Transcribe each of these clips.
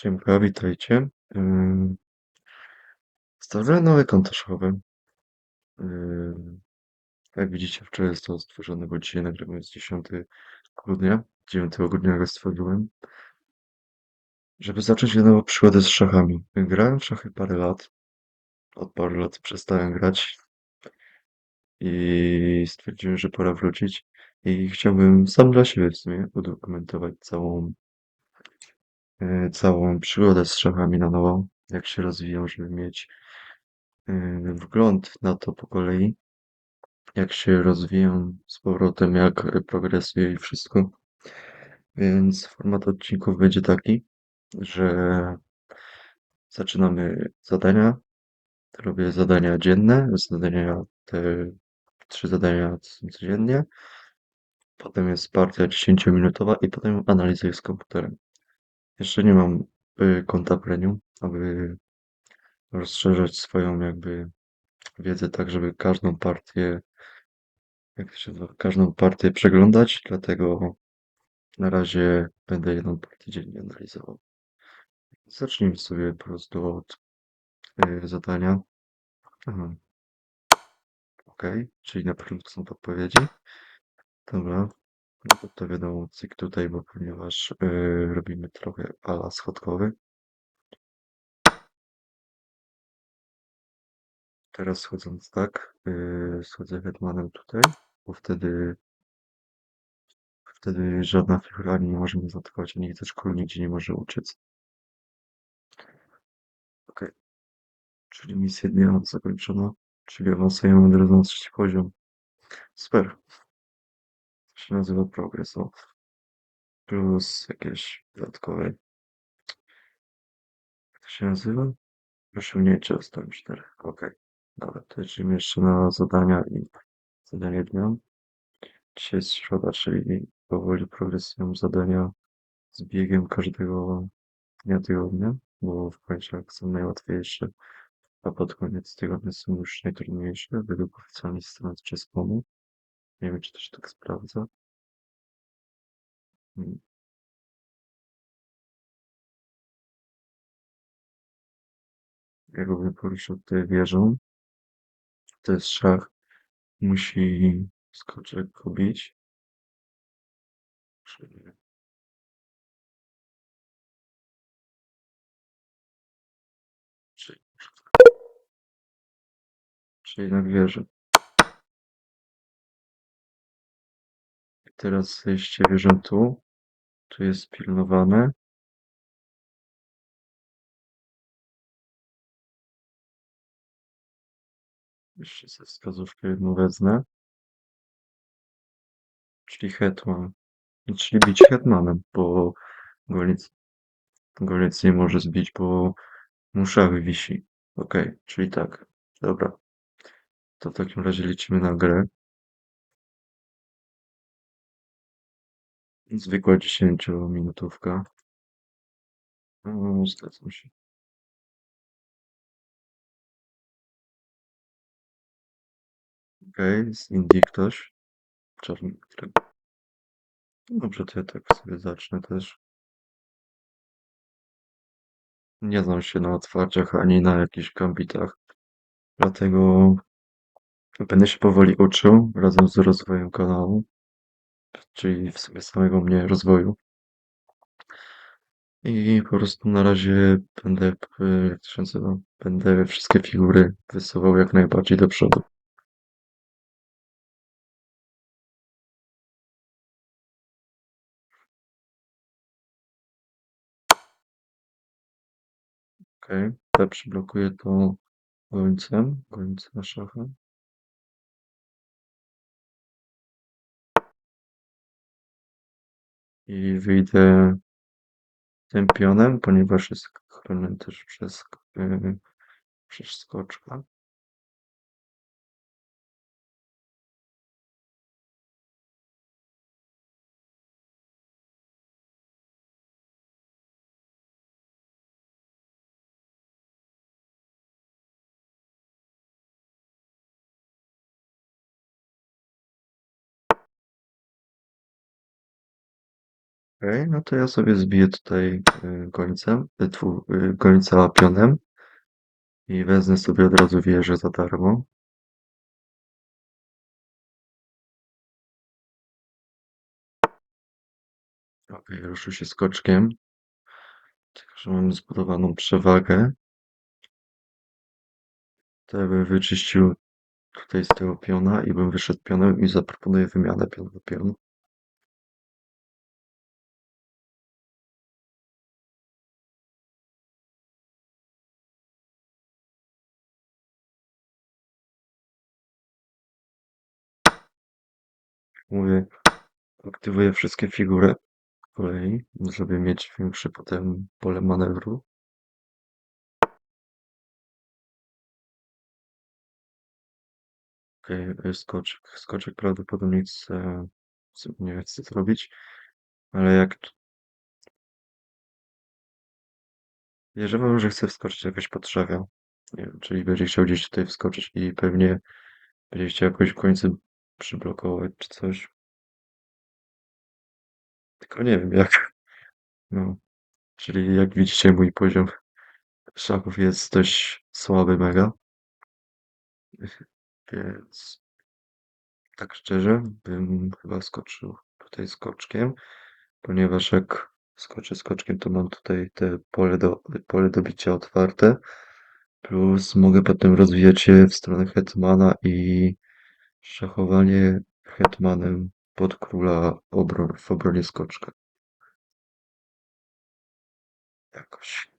Siemka, witajcie. Ym, Stworzyłem nowe konto Jak widzicie, wczoraj zostało stworzone, bo dzisiaj nagrywam jest 10 grudnia. 9 grudnia go stworzyłem. Żeby zacząć nową przygodę z szachami. Grałem w szachy parę lat. Od paru lat przestałem grać. I stwierdziłem, że pora wrócić. I chciałbym sam dla siebie w sumie udokumentować całą, całą przygodę z szachami na nowo. Jak się rozwijał, żeby mieć y, wgląd na to po kolei, jak się rozwijam z powrotem, jak progresuje i wszystko. Więc format odcinków będzie taki, że zaczynamy zadania. Robię zadania dzienne, zadania te trzy zadania codziennie. Potem jest partia 10-minutowa i potem analizuję z komputerem. Jeszcze nie mam y, konta premium, aby rozszerzać swoją jakby wiedzę tak, żeby każdą partię jak to się nazywa, każdą partię przeglądać, dlatego na razie będę jedną partię dziennie analizował. Zacznijmy sobie po prostu od y, zadania. Aha. Ok, czyli na początku są podpowiedzi. Dobra, no to, to wiadomo, cyk tutaj, bo ponieważ y, robimy trochę ala schodkowy. Teraz schodząc tak, y, schodzę hetmanem tutaj, bo wtedy wtedy żadna figura nie może mnie zaatakować, ani też król nigdzie nie może uciec. Ok, czyli misja dnia zakończona, czyli awansujemy od razu na trzeci poziom. Super. Się nazywa progress o. Plus jakieś dodatkowe. Jak to się nazywa? Osiągnięcie ostatnie 4. Ok. Dobra, to lecimy jeszcze na zadania i zadanie dnia. Dzisiaj jest środa, czyli powoli progresują zadania z biegiem każdego dnia tygodnia, bo w końcach są najłatwiejsze, a pod koniec tygodnia są już najtrudniejsze, według oficjalnej strony Chess.comu. Nie wiem, czy to się tak sprawdza. Hmm. Jakbym poruszył tutaj wieżą, to jest szach, musi skoczek go bić. Czyli Czyli, czyli na wieżę. Teraz zejście wieżą tu. Tu jest pilnowane. Jeszcze ze wskazówkę jedną wezmę. Czyli hetman. Czyli bić hetmanem, bo goniec, goniec nie może zbić, bo mu szach wisi. Okej, czyli tak. Dobra. To w takim razie lecimy na grę. Zwykła 10-minutówka. No, zgadzam się. Okej, z Indii ktoś. Czarny. którego- Dobrze, to ja tak sobie zacznę też. Nie znam się na otwarciach ani na jakichś gambitach, dlatego będę się powoli uczył razem z rozwojem kanału, czyli w sumie samego mnie rozwoju. I po prostu na razie będę, e, jak to się nazywa, będę wszystkie figury wysuwał jak najbardziej do przodu. Okej, okay. przyblokuję to gońcem, gońcem szachem. I wyjdę tym pionem, ponieważ jest chroniony też przez, yy, przez. Okej, no to ja sobie zbiję tutaj y, y, tfu, y, pionem i wezmę sobie od razu wieżę za darmo. Okej, ruszył się skoczkiem. Tylko, że mamy zbudowaną przewagę. Ja bym wyczyścił tutaj z tego piona i bym wyszedł pionem i zaproponuję wymianę pion na pion. Mówię, aktywuję wszystkie figury po kolei, żeby mieć większe potem pole manewru. Okej, okay, skoczek. Skoczek prawdopodobnie chce, nie chce zrobić, ale jak. Podejrzewam, że chce wskoczyć jakoś. Nie wiem, czyli będzie chciał gdzieś tutaj wskoczyć i pewnie będzie chciał jakoś w końcu przyblokować czy coś. Tylko nie wiem jak. No, czyli jak widzicie mój poziom szachów jest dość słaby mega. Więc tak szczerze bym chyba skoczył tutaj skoczkiem, ponieważ jak skoczę skoczkiem, to mam tutaj te pole do, pole do bicia otwarte, plus mogę potem rozwijać się w stronę hetmana i szachowanie hetmanem pod króla obron w obronie skoczka. Jakoś.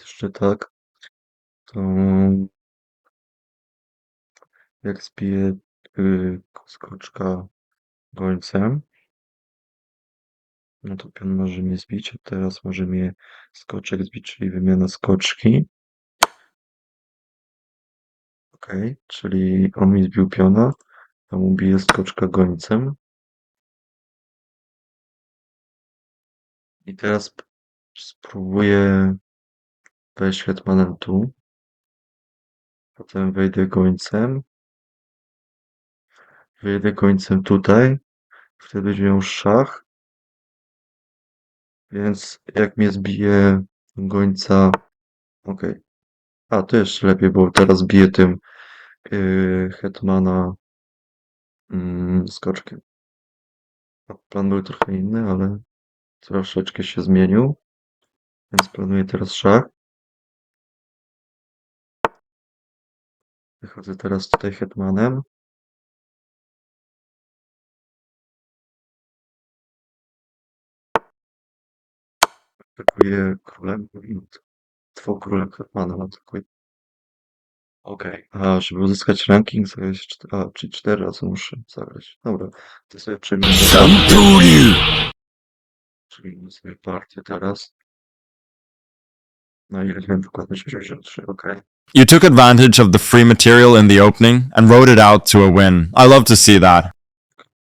Jeszcze tak, to jak zbiję y, skoczka gońcem, no to pion może mnie zbić, a teraz może mnie skoczek zbić, czyli wymiana skoczki. Ok, czyli on mi zbił piona, a mu bije skoczka gońcem. I teraz spróbuję wejść hetmanem tu. Potem wejdę gońcem. Wyjdę gońcem tutaj. Wtedy miał szach. Więc jak mnie zbije gońca... Ok. A, to jeszcze lepiej, bo teraz bije tym yy, hetmana yy, skoczkiem. Plan był trochę inny, ale troszeczkę się zmienił. Więc planuję teraz szach. Wychodzę teraz tutaj hetmanem. Atakuję królem. Twą królem hetmanem atakuję. Okej. A, żeby uzyskać ranking, zagrać cztery, a, czyli cztery razy muszę zagrać. Dobra, to sobie przejmę. Czyli sobie partię teraz. No ile miałem dokładnie 63, okej. You took advantage of the free material in the opening and rode it out to a win. I love to see that.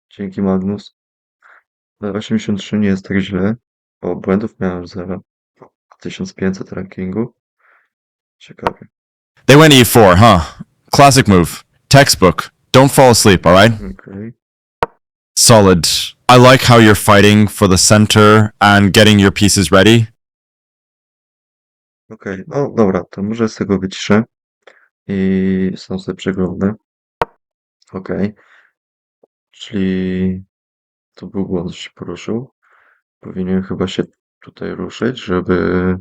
Dzięki Magnus. Ale 83 nie jest tak źle. O, błędów miałem 0. 1500 rankingu. Ciekawie. They went e4, huh? Classic move. Textbook. Don't fall asleep, alright? Okej. Solid. I like how you're fighting for the center and getting your pieces ready. Okej, no dobra, to może z tego wyciszę i sam sobie przeglądnę. Okej. Czyli to był błąd, że się poruszył. Powinien chyba się tutaj ruszyć, żeby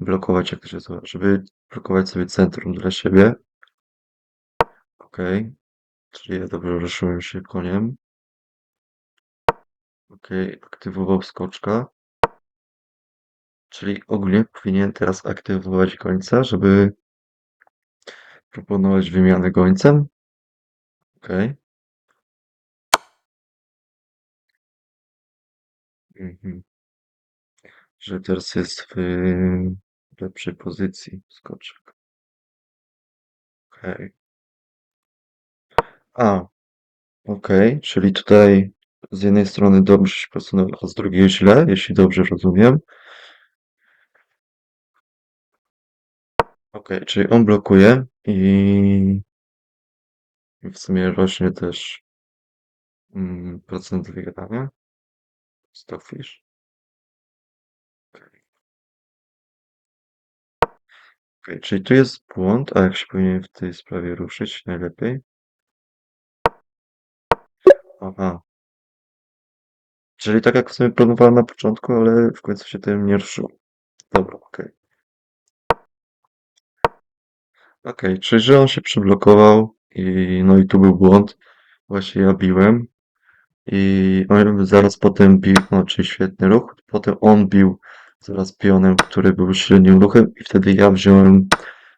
blokować, jak to się nazywa, żeby blokować sobie centrum dla siebie. Okej. Czyli ja dobrze ruszyłem się koniem. Okej, aktywował skoczka. Czyli ogólnie powinien teraz aktywować gońca, żeby proponować wymianę gońcem. Okej. Mhm. Że teraz jest w lepszej pozycji skoczek. Okej. A, okej, czyli tutaj z jednej strony dobrze się posunął, a z drugiej źle, jeśli dobrze rozumiem. Okej, czyli on blokuje i w sumie rośnie też mm, procent wygrania. Okej. Okej, czyli tu jest błąd, a jak się powinien w tej sprawie ruszyć najlepiej? Aha. Czyli tak jak w sumie planowałem na początku, ale w końcu się tym nie ruszyło. Dobra, okej. Okej, czyli że on się przyblokował i no i tu był błąd. Właśnie ja biłem i on zaraz potem bił, czyli świetny ruch. Potem on bił zaraz pionem, który był średnim ruchem i wtedy ja wziąłem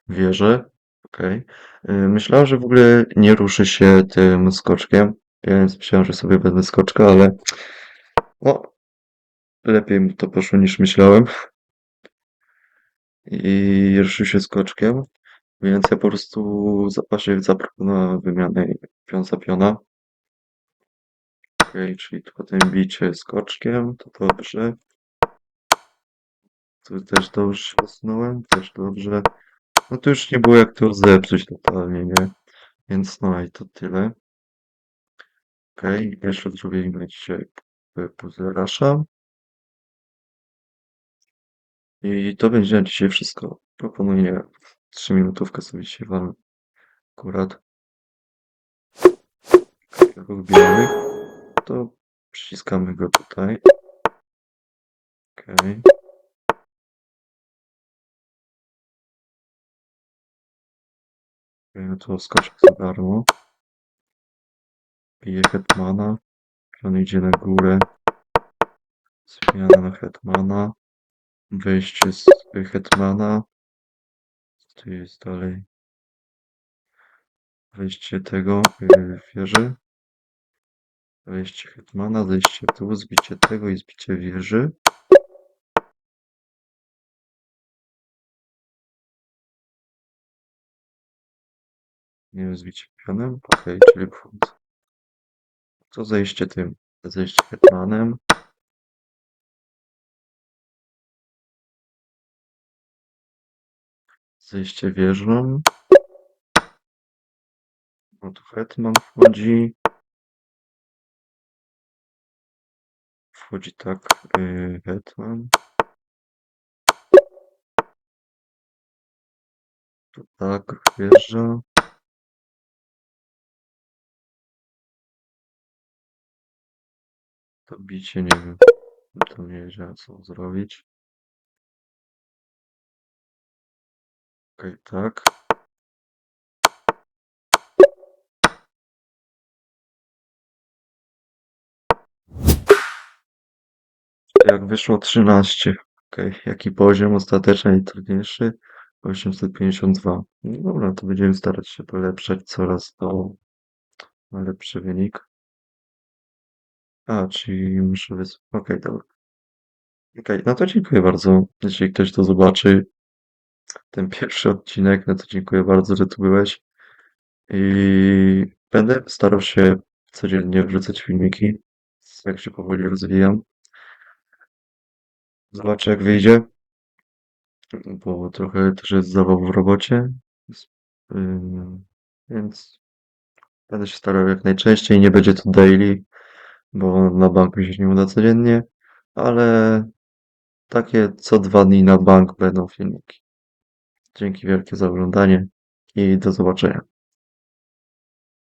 wieżę. Okej. Y, Myślałem, że w ogóle nie ruszy się tym skoczkiem, więc myślałem, że sobie wezmę skoczka, ale no, lepiej mu to poszło niż myślałem. I ruszył się skoczkiem, więc ja po prostu zapasie zaproponowałem wymianę pion za piona. Okej, czyli tu potem bicie skoczkiem, to dobrze. Tu też dobrze się posunąłem, też dobrze. No to już nie było jak to zepsuć totalnie, nie? Więc no i to tyle. Okej, jeszcze zrobimy dzisiaj puzzle Rasha. I to będzie na dzisiaj wszystko. Proponuję 3 minutówkę sobie dzisiaj wam akurat. Biały. To przyciskamy go tutaj. Okej. Okay. To skoczek za darmo. Bije hetmana. Pion idzie na górę. Zmiana na hetmana. Wejście z hetmana. Tu jest dalej? Wejście tego yy, wieży. Wejście hetmana, zejście dół, zbicie tego i zbicie wieży. Nie wiem, zbicie pionem? Okej, czyli błąd. To zejście tym. Zejście hetmanem. Zejście wieżą. No tu hetman wchodzi. Wchodzi tak yy, hetman. Tu tak wjeżdża. To bicie nie wiem. To nie wiedziałem co zrobić. Okej, tak. Jak wyszło 13. Okej, jaki poziom ostateczny najtrudniejszy? 852. No dobra, to będziemy starać się polepszać coraz to na lepszy wynik. A, czyli muszę wys... Okej, dobra. Okej, no to dziękuję bardzo. Jeśli ktoś to zobaczy, ten pierwszy odcinek, no to dziękuję bardzo, że tu byłeś. I będę starał się codziennie wrzucać filmiki, jak się powoli rozwijam. Zobaczę jak wyjdzie, bo trochę też jest zabaw w robocie. Ym, Więc będę się starał jak najczęściej. Nie będzie to daily, bo na banku się nie uda codziennie, ale takie co dwa dni na bank będą filmiki. Dzięki wielkie za oglądanie i do zobaczenia.